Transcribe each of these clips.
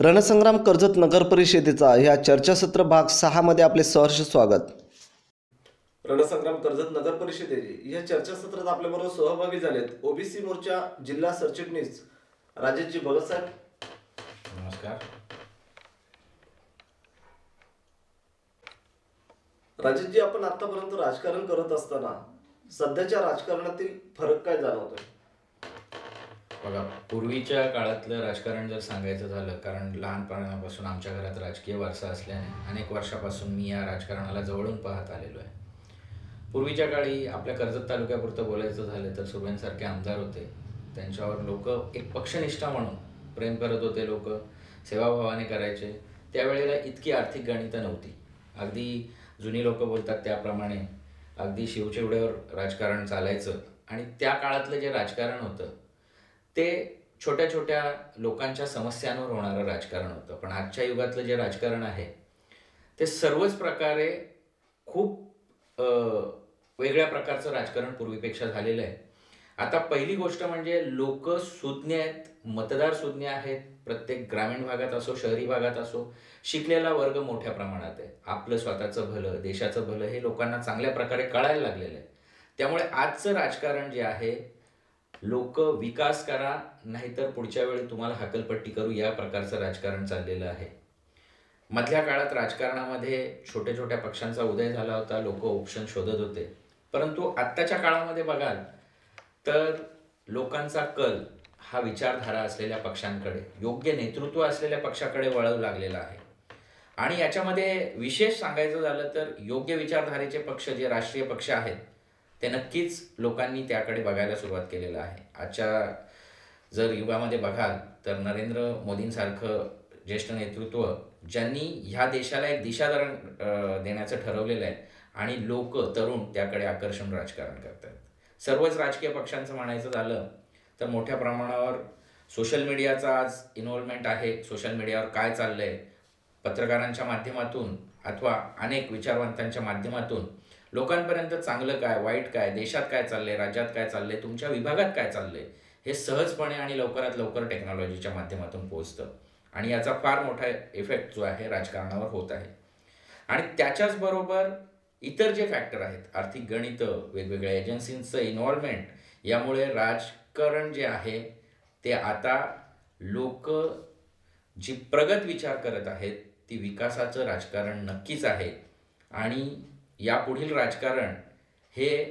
रणसंग्राम कर्जत नगर परिषदेचा ह्या चर्चासत्र भाग सहामध्ये आपले सहर्ष स्वागत. रणसंग्राम कर्जत नगर परिषदेचे या चर्चासत्रात आपल्याबरोबर सहभागी झालेत ओबीसी मोर्चा जिल्हा सरचिटणीस राजेशजी भगत साहेब. नमस्कार. राजेशजी आपण आतापर्यंत राजकारण करत असताना सध्याच्या राजकारणातील फरक काय जाणवतोय? बघा पूर्वीच्या काळातलं राजकारण जर सांगायचं झालं कारण लहानपणापासून आमच्या घरात राजकीय वारसा असल्याने अनेक वर्षापासून मी या राजकारणाला जवळून पाहत आलेलो आहे. पूर्वीच्या काळी आपल्या कर्जत तालुक्यापुरतं बोलायचं झालं तर सुरवेंसारखे आमदार होते. त्यांच्यावर लोक एक पक्षनिष्ठा म्हणून प्रेम करत होते लोक सेवाभावाने करायचे. त्यावेळेला इतकी आर्थिक गणितं नव्हती. अगदी जुनी लोक बोलतात त्याप्रमाणे अगदी शिवचिवड्यावर राजकारण चालायचं. आणि त्या काळातलं जे राजकारण होतं ते छोट्या छोट्या लोकांच्या समस्यांवर होणारं राजकारण होतं. पण आजच्या युगातलं जे राजकारण आहे ते सर्वच प्रकारे खूप वेगळ्या प्रकारचं राजकारण पूर्वीपेक्षा झालेलं आहे. आता पहिली गोष्ट म्हणजे लोक सुज्ञ आहेत मतदार सुज्ञ आहेत. प्रत्येक ग्रामीण भागात असो शहरी भागात असो शिकलेला वर्ग मोठ्या प्रमाणात आहे. आपलं स्वतःचं भलं देशाचं भलं हे लोकांना चांगल्या प्रकारे कळायला लागलेलं आहे. त्यामुळे आजचं राजकारण जे आहे लोक विकास करा नाहीतर पुढच्या वेळी तुम्हाला हकलपट्टी करू या प्रकारचं राजकारण चाललेलं आहे. मधल्या काळात राजकारणामध्ये छोट्या छोट्या पक्षांचा उदय झाला होता लोक ऑप्शन शोधत होते. परंतु आत्ताच्या काळामध्ये बघाल तर लोकांचा कल हा विचारधारा असलेल्या पक्षांकडे योग्य नेतृत्व असलेल्या पक्षाकडे वळव लागलेला आहे. आणि याच्यामध्ये विशेष सांगायचं झालं तर योग्य विचारधारेचे पक्ष जे राष्ट्रीय पक्ष आहेत ते नक्कीच लोकांनी त्याकडे बघायला सुरुवात केलेलं आहे. आजच्या जर युगामध्ये बघाल तर नरेंद्र मोदींसारखं ज्येष्ठ नेतृत्व ज्यांनी ह्या देशाला एक दिशाधरण देण्याचं ठरवलेलं आहे आणि लोक तरुण त्याकडे आकर्षण राजकारण करतात सर्वच राजकीय पक्षांचं म्हणायचं झालं तर मोठ्या प्रमाणावर सोशल मीडियाचा आज इन्व्हॉल्वमेंट आहे. सोशल मीडियावर काय चाललं आहे पत्रकारांच्या माध्यमातून अथवा अनेक विचारवंतांच्या माध्यमातून लोकांपर्यंत चांगलं काय वाईट काय देशात काय चाललंय राज्यात काय चाललंय तुमच्या विभागात काय चाललंय हे सहजपणे आणि लवकरात लवकर टेक्नॉलॉजीच्या माध्यमातून पोहोचतं. आणि याचा फार मोठा इफेक्ट जो आहे राजकारणावर होत आहे. आणि त्याच्याचबरोबर इतर जे फॅक्टर आहेत आर्थिक गणितं वेगवेगळ्या एजन्सींचं इन्व्हॉल्वमेंट यामुळे राजकारण जे आहे ते आता लोक जी प्रगत विचार करत आहेत ती विकासाचं राजकारण नक्कीच आहे. आणि यापुढील राजकारण हे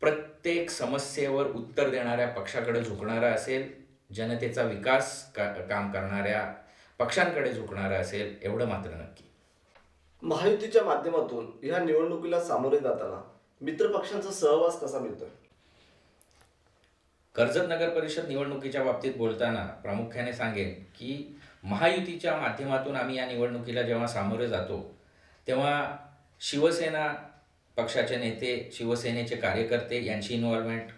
प्रत्येक समस्येवर उत्तर देणाऱ्या पक्षाकडे झुकणारं असेल जनतेचा विकास का काम करणाऱ्या पक्षांकडे झुकणारं असेल एवढं मात्र नक्की. महायुतीच्या माध्यमातून ह्या निवडणुकीला सामोरे जाताना मित्र पक्षांचा सहवास कसा मिळतोय? कर्जत नगर परिषद निवडणुकीच्या बाबतीत बोलताना प्रामुख्याने सांगेन की महायुतीच्या माध्यमातून आम्ही या निवडणुकीला जेव्हा सामोरे जातो तेव्हा शिवसेना पक्षाचे नेते शिवसेनेचे कार्यकर्ते यांची इन्व्हॉल्वमेंट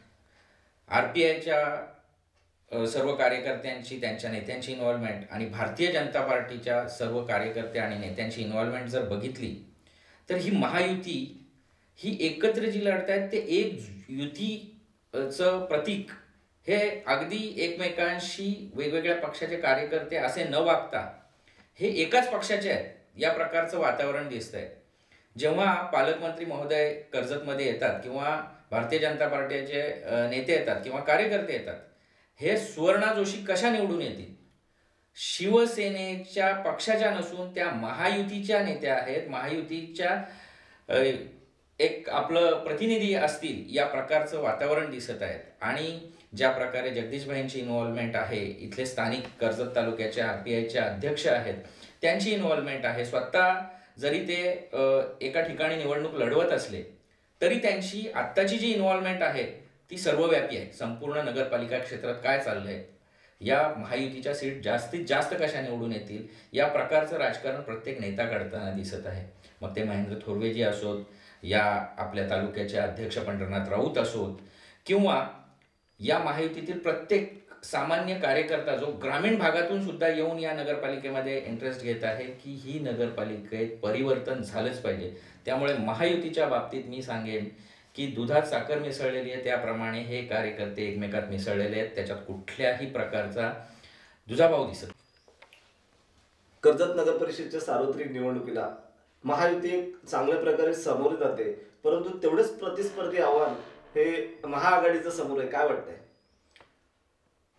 आर पी आयच्या सर्व कार्यकर्त्यांची त्यांच्या नेत्यांची इन्व्हॉल्वमेंट आणि भारतीय जनता पार्टीच्या सर्व कार्यकर्ते आणि नेत्यांची इन्व्हॉल्वमेंट जर बघितली तर ही महायुती ही एकत्र जी लढत आहेत ते एक युतीचं प्रतीक. हे अगदी एकमेकांशी वेगवेगळ्या पक्षाचे कार्यकर्ते असे न वागता हे एकाच पक्षाचे आहेत. या प्रकारचं वातावरण दिसतंय. जेव्हा पालकमंत्री महोदय कर्जतमध्ये येतात किंवा भारतीय जनता पार्टीचे नेते येतात किंवा कार्यकर्ते येतात हे सुवर्णा जोशी कशा निवडून येतील? शिवसेनेच्या पक्षाच्या नसून त्या महायुतीच्या नेत्या आहेत. महायुतीच्या एक आपलं प्रतिनिधी असतील या प्रकारचं वातावरण दिसत आहेत. आणि ज्या प्रकारे जगदीशभाईंची इन्व्हॉल्वमेंट आहे इथले स्थानिक कर्जत तालुक्याच्या आर पी आयचे अध्यक्ष आहेत त्यांची इन्व्हॉल्वमेंट आहे. स्वतः जरी ते एका ठिकाणी निवडणूक लढवत असले तरी त्यांची आत्ताची जी इन्व्हॉल्वमेंट आहे ती सर्वव्यापी आहे. संपूर्ण नगरपालिका क्षेत्रात काय चाललंय या महायुतीच्या सीट जास्तीत जास्त कशा निवडून येतील या प्रकारचं राजकारण प्रत्येक नेता काढताना दिसत आहे. मग ते महेंद्र थोरवेजी असोत या आपल्या तालुक्याचे अध्यक्ष पंढरनाथ राऊत असोत किंवा या महायुतीतील प्रत्येक सामान्य कार्यकर्ता जो ग्रामीण भागातून सुद्धा येऊन या नगरपालिकेमध्ये इंटरेस्ट घेत आहे की ही नगरपालिकेत परिवर्तन झालंच पाहिजे. त्यामुळे महायुतीच्या बाबतीत मी सांगेन की दुधात साखर मिसळलेली आहे त्याप्रमाणे हे कार्यकर्ते एकमेकात मिसळलेले आहेत. त्याच्यात कुठल्याही प्रकारचा दुजाभाव दिसत कर्जत नगर परिषदेच्या सार्वत्रिक निवडणुकीला महायुती चांगल्या प्रकारे समोर जाते परंतु तेवढेच प्रतिस्पर्धी आव्हान हे महाआघाडीचं समोर आहे. काय वाटतंय?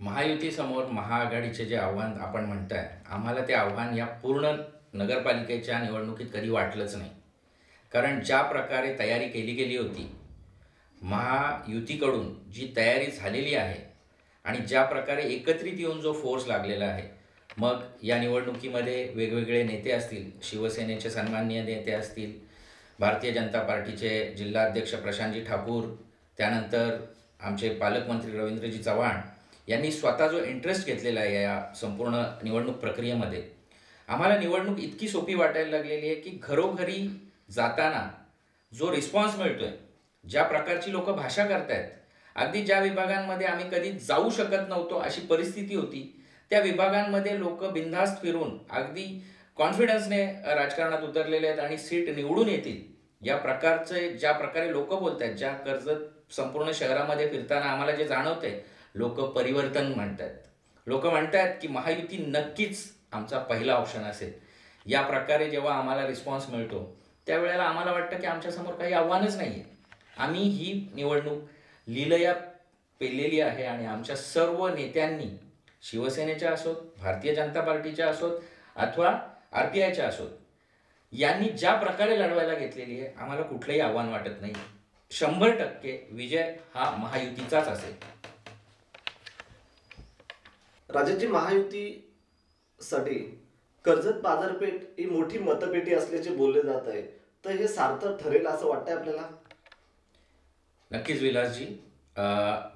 महायुतीसमोर महाआघाडीचे जे आव्हान आपण म्हणताय आम्हाला ते आव्हान या पूर्ण नगरपालिकेच्या निवडणुकीत कधी वाटलंच नाही. कारण ज्या प्रकारे तयारी केली गेली होती महायुतीकडून जी तयारी झालेली आहे आणि ज्या प्रकारे एकत्रित येऊन जो फोर्स लागलेला आहे मग या निवडणुकीमध्ये वेगवेगळे नेते असतील शिवसेनेचे सन्माननीय नेते असतील भारतीय जनता पार्टीचे जिल्हाध्यक्ष प्रशांतजी ठाकूर त्यानंतर आमचे पालकमंत्री रवींद्रजी चव्हाण यांनी स्वतः जो इंटरेस्ट घेतलेला आहे या संपूर्ण निवडणूक प्रक्रियेमध्ये आम्हाला निवडणूक इतकी सोपी वाटायला लागलेली आहे की घरोघरी जाताना जो रिस्पॉन्स मिळतो आहे ज्या प्रकारची लोक भाषा करतायत अगदी ज्या विभागांमध्ये आम्ही कधी जाऊ शकत नव्हतो अशी परिस्थिती होती त्या विभागांमध्ये लोक बिनधास्त फिरून अगदी कॉन्फिडन्सने राजकारणात उतरलेले आहेत आणि सीट निवडून येतील या प्रकारचे ज्या प्रकारे लोक बोलत आहेत ज्या कर्जत संपूर्ण शहरामध्ये फिरताना आम्हाला जे जाणवतंय लोक परिवर्तन म्हणतात. लोक म्हणतात की महायुती नक्कीच आमचा पहिला ऑप्शन असेल. या प्रकारे जेव्हा आम्हाला रिस्पॉन्स मिळतो त्यावेळेला आम्हाला वाटतं की आमच्यासमोर काही आव्हानच नाही आहे आम्ही ही निवडणूक लिलया पेललेली आहे आणि आमच्या सर्व नेत्यांनी शिवसेनेच्या असोत भारतीय जनता पार्टीच्या असोत अथवा आर पी आयच्या असोत यांनी ज्या प्रकारे लढवायला घेतलेली आहे आम्हाला कुठलंही आव्हान वाटत नाही शंभर टक्के विजय हा महायुतीचाच असेल. राज्याची महायुतीसाठी कर्जत बाजारपेठ ही मोठी मतपेटी असल्याचे बोलले जात आहे. तर हे सार्थक ठरेल असं वाटतंय आपल्याला? नक्कीच विलासजी.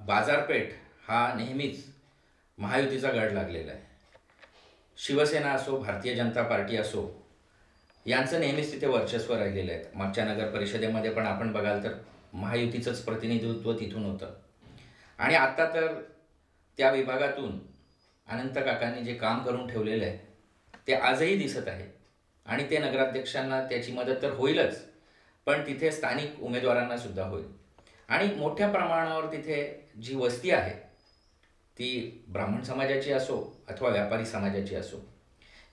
बाजारपेठ हा नेहमीच महायुतीचा गड लागलेला आहे. शिवसेना असो भारतीय जनता पार्टी असो यांचं नेहमीच तिथे वर्चस्व राहिलेलं आहे. मागच्या नगर परिषदेमध्ये पण आपण बघाल तर महायुतीचंच प्रतिनिधित्व तिथून होतं. आणि आत्ता तर त्या विभागातून अनंत काकांनी जे काम करून ठेवलेलं आहे ते आजही दिसत आहे. आणि ते नगराध्यक्षांना त्याची मदत तर होईलच पण तिथे स्थानिक उमेदवारांना सुद्धा होईल. आणि मोठ्या प्रमाणावर तिथे जी वस्ती आहे ती ब्राह्मण समाजाची असो अथवा व्यापारी समाजाची असो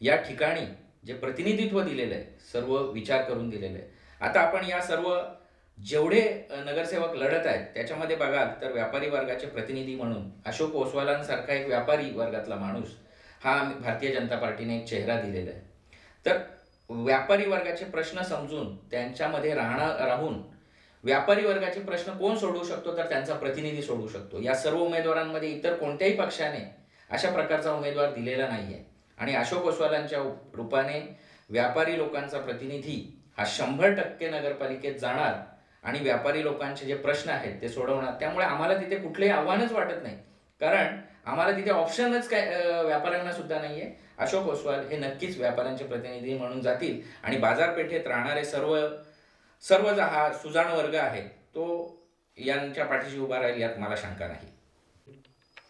या ठिकाणी जे प्रतिनिधित्व दिलेलं आहे सर्व विचार करून दिलेलं आहे. आता आपण या सर्व जेवढे नगरसेवक लढत आहेत त्याच्यामध्ये बघाल तर व्यापारी वर्गाचे प्रतिनिधी म्हणून अशोक ओसवालांसारखा एक व्यापारी वर्गातला माणूस हा भारतीय जनता पार्टीने एक चेहरा दिलेला आहे. तर व्यापारी वर्गाचे प्रश्न समजून त्यांच्यामध्ये राहणार राहून व्यापारी वर्गाचे प्रश्न कोण सोडवू शकतो तर त्यांचा प्रतिनिधी सोडवू शकतो. या सर्व उमेदवारांमध्ये इतर कोणत्याही पक्षाने अशा प्रकारचा उमेदवार दिलेला नाही आहे आणि अशोक ओसवालांच्या रूपाने व्यापारी लोकांचा प्रतिनिधी हा शंभर टक्के नगरपालिकेत जाणार आणि व्यापारी लोकांचे जे प्रश्न आहेत ते सोडवणार. त्यामुळे आम्हाला तिथे कुठलेही आव्हानच वाटत नाही. कारण आम्हाला तिथे ऑप्शनच काय व्यापाऱ्यांना सुद्धा नाहीये. अशोक ओसवाल हे नक्कीच व्यापाऱ्यांचे प्रतिनिधी म्हणून जातील. आणि बाजारपेठेत राहणारे सर्व सर्व हा सुजाण वर्ग आहे तो यांच्या पाठीशी उभा राहील यात मला शंका नाही.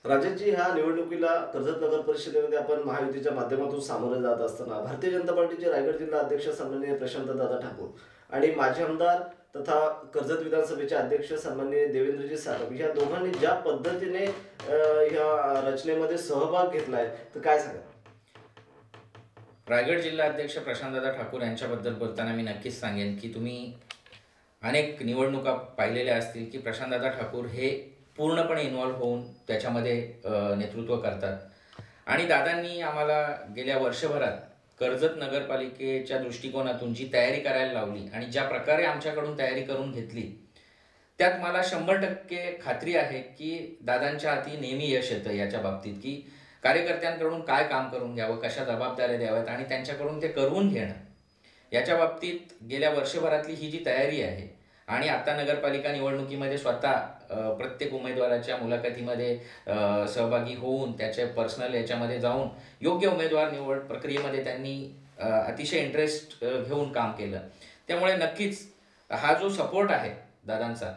राजेशजी ह्या निवडणुकीला कर्जत नगर परिषदेमध्ये आपण महायुतीच्या माध्यमातून सामोरे जात असताना भारतीय जनता पार्टीचे रायगड जिल्हा अध्यक्ष सन्माननीय प्रशांत दादा ठाकूर आणि माजी आमदार तथा कर्जत विधानसभेचे अध्यक्ष सन्मान्य देवेंद्रजी सारब या दोघांनी ज्या पद्धतीने या ह्या रचनेमध्ये सहभाग घेतलाय तर काय सांगा रायगड जिल्हा अध्यक्ष प्रशांतदादा ठाकूर यांच्याबद्दल बोलताना मी नक्कीच सांगेन की तुम्ही अनेक निवडणुका पाहिलेल्या असतील की प्रशांतदादा ठाकूर हे पूर्णपणे इन्व्हॉल्व्ह होऊन त्याच्यामध्ये नेतृत्व करतात. आणि दादांनी आम्हाला गेल्या वर्षभरात कर्जत नगरपालिकेच्या दृष्टिकोनातून जी तयारी करायला लावली आणि ज्या प्रकारे आमच्याकडून तयारी करून घेतली त्यात मला शंभर टक्के खात्री आहे की दादांच्या हाती नेहमी यश येतं याच्या बाबतीत की कार्यकर्त्यांकडून काय काम करून घ्यावं कशा जबाबदाऱ्या द्याव्यात आणि त्यांच्याकडून ते करून घेणं. याच्या बाबतीत गेल्या वर्षभरातली ही जी तयारी आहे आणि आता नगरपालिका निवडणुकीमध्ये स्वतः प्रत्येक उमेदवाराच्या मुलाखतीमध्ये सहभागी होऊन त्याचे पर्सनल याच्यामध्ये जाऊन योग्य उमेदवार निवड प्रक्रियेमध्ये त्यांनी अतिशय इंटरेस्ट घेऊन काम केलं. त्यामुळे नक्कीच हा जो सपोर्ट आहे दादांचा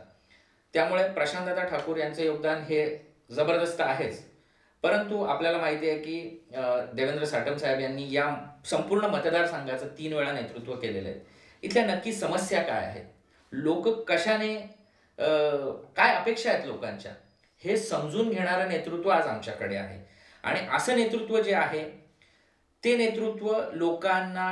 त्यामुळे प्रशांतदादा ठाकूर यांचं योगदान हे जबरदस्त आहेच. परंतु आपल्याला माहिती आहे की देवेंद्र साटम साहेब यांनी या संपूर्ण मतदारसंघाचं तीन वेळा नेतृत्व केलेलं आहे. इथल्या नक्की समस्या काय आहेत? लोक कशाने काय अपेक्षा आहेत लोकांच्या? हे समजून घेणारं नेतृत्व आज आमच्याकडे आहे. आणि असं नेतृत्व जे आहे ते नेतृत्व लोकांना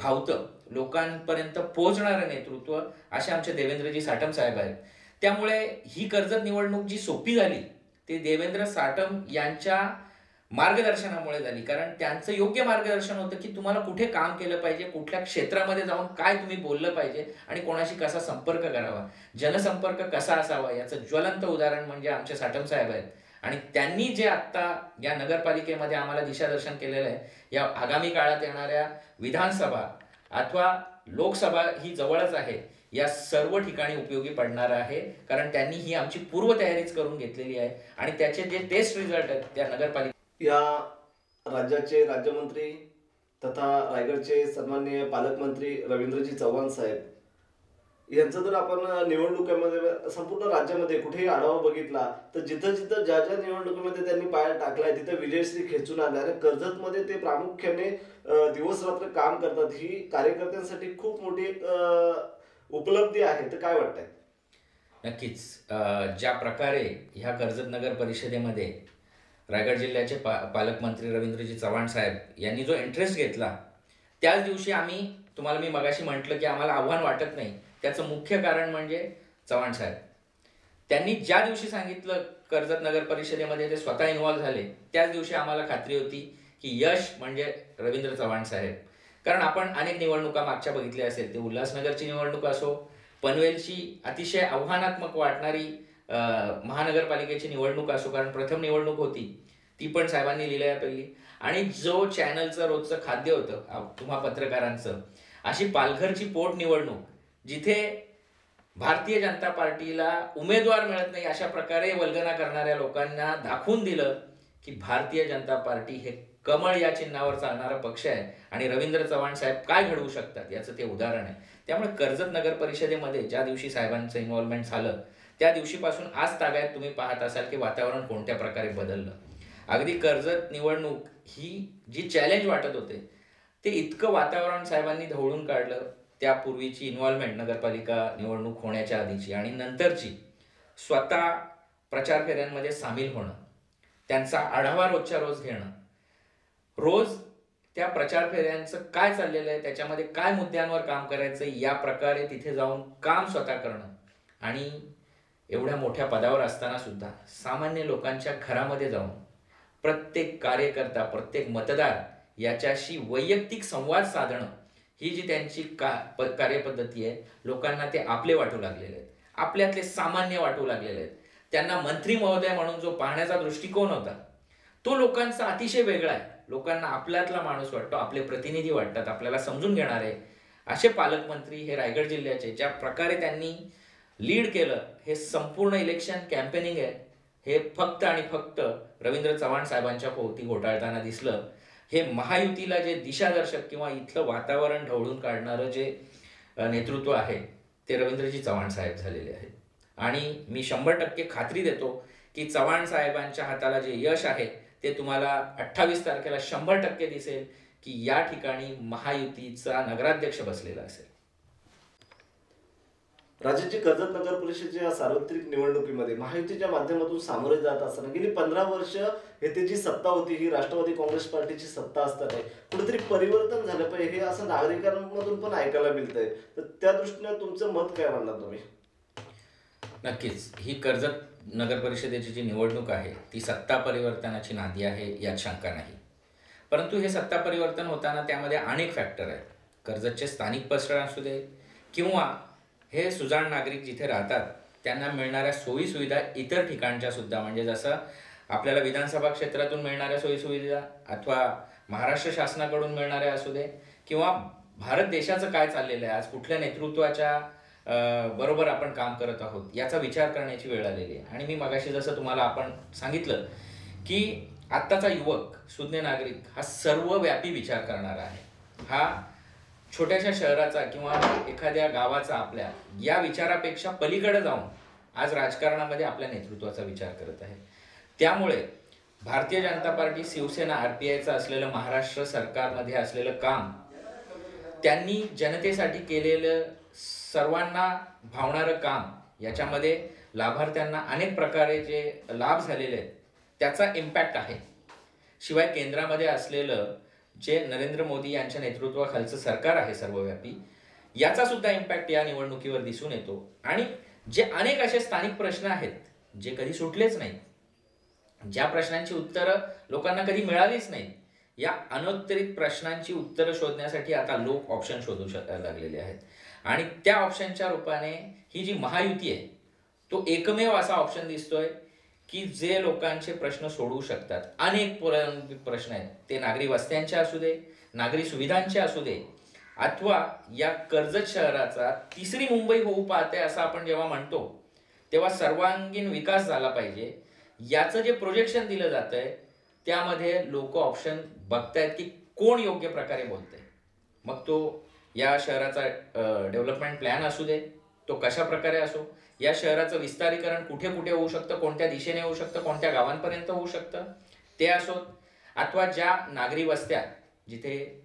भावतं. लोकांपर्यंत पोहोचणारं नेतृत्व असे आमचे देवेंद्रजी साटम साहेब आहेत. त्यामुळे ही कर्जत निवडणूक जी सोपी झाली ते देवेंद्र साटम यांच्या मार्गदर्शनामुळे झाली. कारण त्यांचं योग्य मार्गदर्शन होतं की तुम्हाला कुठे काम केलं पाहिजे कुठल्या क्षेत्रामध्ये जाऊन काय तुम्ही बोललं पाहिजे आणि कोणाशी कसा संपर्क करावा. जनसंपर्क कसा असावा याचं ज्वलंत उदाहरण म्हणजे आमचे साठम साहेब आहेत. आणि त्यांनी जे आत्ता या नगरपालिकेमध्ये आम्हाला दिशादर्शन केलेलं आहे या आगामी काळात येणाऱ्या विधानसभा अथवा लोकसभा ही जवळच आहे या सर्व ठिकाणी उपयोगी पडणार आहे. कारण त्यांनी ही आमची पूर्वतयारीच करून घेतलेली आहे. आणि त्याचे जे टेस्ट रिझल्ट आहेत त्या नगरपालिका या राज्याचे राज्यमंत्री तथा रायगडचे सन्माननीय पालकमंत्री रवींद्रजी चव्हाण साहेब. यांचं जर आपण निवडणुकीमध्ये संपूर्ण राज्यामध्ये कुठेही आढावा बघितला तर जिथं जिथं ज्या ज्या निवडणुकीमध्ये त्यांनी पाया टाकलाय तिथं विजयश्री खेचून आले आणि कर्जतमध्ये ते प्रामुख्याने दिवस रात्र काम करतात. ही कार्यकर्त्यांसाठी खूप मोठी एक उपलब्धी आहे. तर काय वाटतंय? नक्कीच. ज्या प्रकारे ह्या कर्जत नगर परिषदेमध्ये रायगड जिल्ह्याचे पा पालकमंत्री रवींद्रजी चव्हाण साहेब यांनी जो इंटरेस्ट घेतला त्याच दिवशी आम्ही तुम्हाला मी मगाशी म्हटलं की आम्हाला आव्हान वाटत नाही. त्याचं मुख्य कारण म्हणजे चव्हाण साहेब. त्यांनी ज्या दिवशी सांगितलं कर्जत नगर परिषदेमध्ये ते स्वतः इन्व्हॉल्व्ह झाले त्याच दिवशी आम्हाला खात्री होती की यश म्हणजे रवींद्र चव्हाण साहेब. कारण आपण अनेक निवडणुका मागच्या बघितल्या असेल ते उल्हासनगरची निवडणूक असो पनवेलची अतिशय आव्हानात्मक वाटणारी महानगरपालिकेची निवडणूक असो कारण प्रथम निवडणूक होती ती पण साहेबांनी लिहिल्या पहिली आणि जो चॅनलचं रोजचं खाद्य होतं तुम्हा पत्रकारांचं अशी पालघरची पोट निवडणूक जिथे भारतीय जनता पार्टीला उमेदवार मिळत नाही अशा प्रकारे वल्गना करणाऱ्या लोकांना दाखवून दिलं की भारतीय जनता पार्टी हे कमळ या चिन्हावर चालणारा पक्ष आहे. आणि रवींद्र चव्हाण साहेब काय घडवू शकतात याचं ते उदाहरण आहे. त्यामुळे कर्जत नगर परिषदेमध्ये ज्या दिवशी साहेबांचं इन्व्हॉल्वमेंट झालं त्या दिवशीपासून आज तागायत तुम्ही पाहत असाल की वातावरण कोणत्या प्रकारे बदललं. अगदी कर्जत निवडणूक ही जी चॅलेंज वाटत होते ते इतकं वातावरण साहेबांनी ढवळून काढलं. त्यापूर्वीची इन्व्हॉल्वमेंट नगरपालिका निवडणूक होण्याच्या आधीची आणि नंतरची स्वतः प्रचार फेऱ्यांमध्ये सामील होणं त्यांचा आढावा रोजच्या रोज घेणं. रोज त्या प्रचार फेऱ्यांचं काय चाललेलं आहे त्याच्यामध्ये काय मुद्द्यांवर काम करायचं या प्रकारे तिथे जाऊन काम स्वतः करणं आणि एवढ्या मोठ्या पदावर असताना सुद्धा सामान्य लोकांच्या घरामध्ये जाऊन प्रत्येक कार्यकर्ता प्रत्येक मतदार याच्याशी वैयक्तिक संवाद साधणं ही जी त्यांची का प कार्यपद्धती आहे लोकांना ते आपले वाटू लागलेले आहेत. आपल्यातले सामान्य वाटू लागलेले आहेत. त्यांना मंत्री महोदय म्हणून जो पाहण्याचा दृष्टिकोन होता तो लोकांचा अतिशय वेगळा आहे. लोकांना आपल्यातला माणूस वाटतो आपले प्रतिनिधी वाटतात आपल्याला समजून घेणारे. असे पालकमंत्री हे रायगड जिल्ह्याचे ज्या प्रकारे त्यांनी लीड केलं हे संपूर्ण इलेक्शन कॅम्पेनिंग आहे. हे फक्त आणि फक्त रवींद्र चव्हाण साहेबांच्या भोवती घोटाळताना दिसलं. हे महायुतीला जे दिशादर्शक किंवा इथलं वातावरण ढवळून काढणारं जे नेतृत्व आहे ते रवींद्रजी चव्हाण साहेब झालेले आहेत. आणि मी शंभर टक्के खात्री देतो की चव्हाण साहेबांच्या हाताला जे यश आहे ते तुम्हाला अठ्ठावीस तारखेला शंभर टक्के दिसेल की या ठिकाणी महायुतीचा नगराध्यक्ष बसलेला असेल. राज्याची कर्जत नगर परिषदेच्या सार्वत्रिक निवडणुकीमध्ये महायुतीच्या माध्यमातून सामोरे जात असताना गेली पंधरा वर्ष येथे जी सत्ता होती ही राष्ट्रवादी काँग्रेस पार्टीची सत्ता असताना. कुठेतरी परिवर्तन झालं पाहिजे हे असं नागरिकांमधून पण ऐकायला मिळतंय. तर त्या दृष्टीने तुमचं मत काय म्हणणार तुम्ही? नक्कीच. ही कर्जत नगर परिषदेची जी निवडणूक आहे ती सत्ता परिवर्तनाची नांदी आहे यात शंका नाही. परंतु हे सत्ता परिवर्तन होताना त्यामध्ये अनेक फॅक्टर आहेत. कर्जतचे स्थानिक पसरण असू दे किंवा हे सुजाण नागरिक जिथे राहतात त्यांना मिळणाऱ्या सोयीसुविधा इतर ठिकाणच्या सुद्धा. म्हणजे जसं आपल्याला विधानसभा क्षेत्रातून मिळणाऱ्या सोयीसुविधा अथवा महाराष्ट्र शासनाकडून मिळणाऱ्या असू दे किंवा भारत देशाचं काय चाललेलं आहे आज कुठल्या नेतृत्वाच्या बरोबर आपण काम करत आहोत याचा विचार करण्याची वेळ आलेली आहे. आणि मी मगाशी जसं तुम्हाला आपण सांगितलं की आत्ताचा युवक सुज्ञ नागरिक हा सर्वव्यापी विचार करणारा आहे. हा छोट्याशा शहराचा किंवा एखाद्या गावाचा आपल्या या विचारापेक्षा पलीकडे जाऊन आज राजकारणामध्ये आपल्या नेतृत्वाचा विचार करत आहे. त्यामुळे Bharatiya Janata Party Shivsena R P आयचं असलेलं महाराष्ट्र सरकारमध्ये असलेलं काम त्यांनी जनतेसाठी केलेलं सर्वांना भावणारं काम याच्यामध्ये लाभार्थ्यांना अनेक प्रकारे जे लाभ झालेले आहेत त्याचा इम्पॅक्ट आहे. शिवाय केंद्रामध्ये असलेलं जे नरेंद्र मोदी यांच्या नेतृत्वाखालचं सरकार आहे सर्वव्यापी याचा सुद्धा इम्पॅक्ट या निवडणुकीवर दिसून येतो. आणि जे अनेक असे स्थानिक प्रश्न आहेत जे कधी सुटलेच नाहीत ज्या प्रश्नांची उत्तरं लोकांना कधी मिळालीच नाहीत या अनुत्तरित प्रश्नांची उत्तरं शोधण्यासाठी आता लोक ऑप्शन शोधू शकायला लागलेले आहेत. आणि त्या ऑप्शनच्या रूपाने ही जी महायुती आहे तो एकमेव असा ऑप्शन दिसतोय की जे लोकांचे प्रश्न सोडवू शकतात. अनेक प्रलंबित प्रश्न आहेत. ते नागरी वस्त्यांचे असू दे नागरी सुविधांचे असू दे अथवा या कर्जत शहराचा तिसरी मुंबई होऊ पाहते असं आपण जेव्हा म्हणतो तेव्हा सर्वांगीण विकास झाला पाहिजे. याचं जे प्रोजेक्शन दिलं जात आहे त्यामध्ये लोक ऑप्शन बघतायत की कोण योग्य प्रकारे बोलतंय. मग तो या शहराचा डेव्हलपमेंट प्लॅन असू दे तो कशा प्रकारे असो या शहराचं विस्तारीकरण कुठे कुठे होऊ शकतं कोणत्या दिशेने होऊ शकतं कोणत्या गावांपर्यंत होऊ शकतं ते असोत अथवा ज्या नागरी वस्त्या जिथे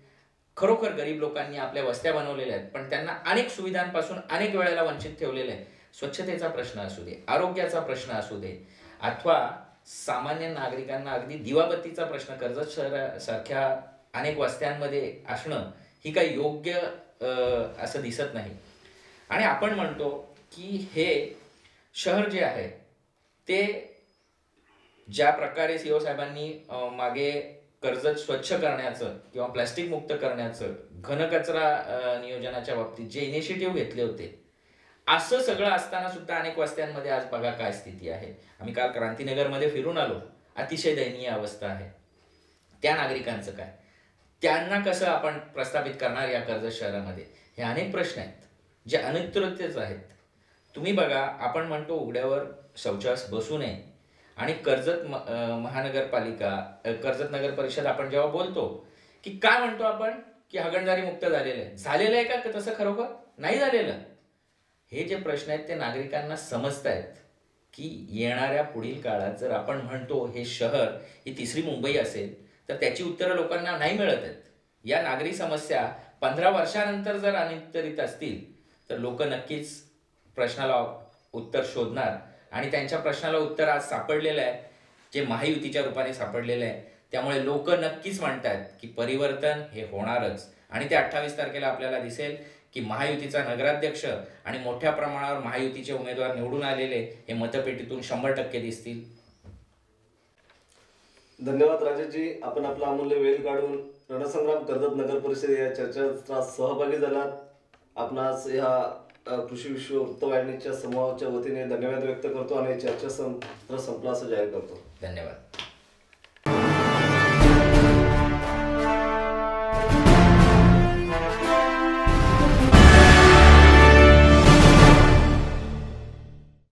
खरोखर गरीब लोकांनी आपल्या वस्त्या बनवलेल्या आहेत पण त्यांना अनेक सुविधांपासून अनेक वेळेला वंचित ठेवलेलं आहे स्वच्छतेचा प्रश्न असू दे आरोग्याचा प्रश्न असू दे अथवा सामान्य नागरिकांना अगदी दिवाबत्तीचा प्रश्न कर्जत शहरासारख्या अनेक वस्त्यांमध्ये असणं ही काही योग्य असं दिसत नाही. आणि आपण म्हणतो की हे शहर जे आहे ते ज्या प्रकारे सीओ साहेबांनी मागे कर्जत स्वच्छ करण्याचं किंवा प्लॅस्टिक मुक्त करण्याचं घनकचरा नियोजनाच्या बाबतीत जे इनिशिएटिव्ह घेतले होते असं सगळं असताना सुद्धा अनेक वस्त्यांमध्ये आज बघा काय स्थिती आहे. आम्ही काल क्रांतीनगरमध्ये फिरून आलो. अतिशय दयनीय अवस्था आहे. त्या नागरिकांचं काय? त्यांना कसं आपण प्रस्थापित करणार या कर्जत शहरामध्ये? हे अनेक प्रश्न आहेत. जे अनित्रुतेच आहेत. तुम्ही बघा आपण म्हणतो उघड्यावर शौचास बसू नये. आणि कर्जत म- महानगरपालिका कर्जत नगर परिषद आपण जेव्हा बोलतो की काय म्हणतो आपण? की हगणदारी मुक्त झालेलं आहे. झालेलं आहे का? का तसं खरोखर? नाही झालेलं. हे जे प्रश्न आहेत ते नागरिकांना समजत आहेत की येणाऱ्या पुढील काळात जर आपण म्हणतो हे शहर ही तिसरी मुंबई असेल तर त्याची उत्तरं लोकांना नाही मिळत आहेत. या नागरी समस्या पंधरा वर्षानंतर जर अनित्तरित असतील तर लोक नक्कीच प्रश्नाला उत्तर शोधणार. आणि त्यांच्या प्रश्नाला उत्तर आज सापडलेलं आहे. जे महायुतीच्या रूपाने सापडलेलं आहे. त्यामुळे लोक नक्कीच म्हणतात की परिवर्तन हे होणारच. आणि ते अठ्ठावीस तारखेला आपल्याला दिसेल की महायुतीचा नगराध्यक्ष आणि मोठ्या प्रमाणावर महायुतीचे उमेदवार निवडून आलेले हे मतपेटीतून शंभर टक्के दिसतील. धन्यवाद राजाजी आपण आपला अमूल्य वेळ काढून रणसंग्राम कर्जत नगर परिषद या चर्चेत सहभागी झालात. आपणास या कृषी विश्व वृत्तवाहिनीच्या समूहाच्या वतीने धन्यवाद व्यक्त करतो आणि चर्चा सं संपला असं जाहीर करतो. धन्यवाद.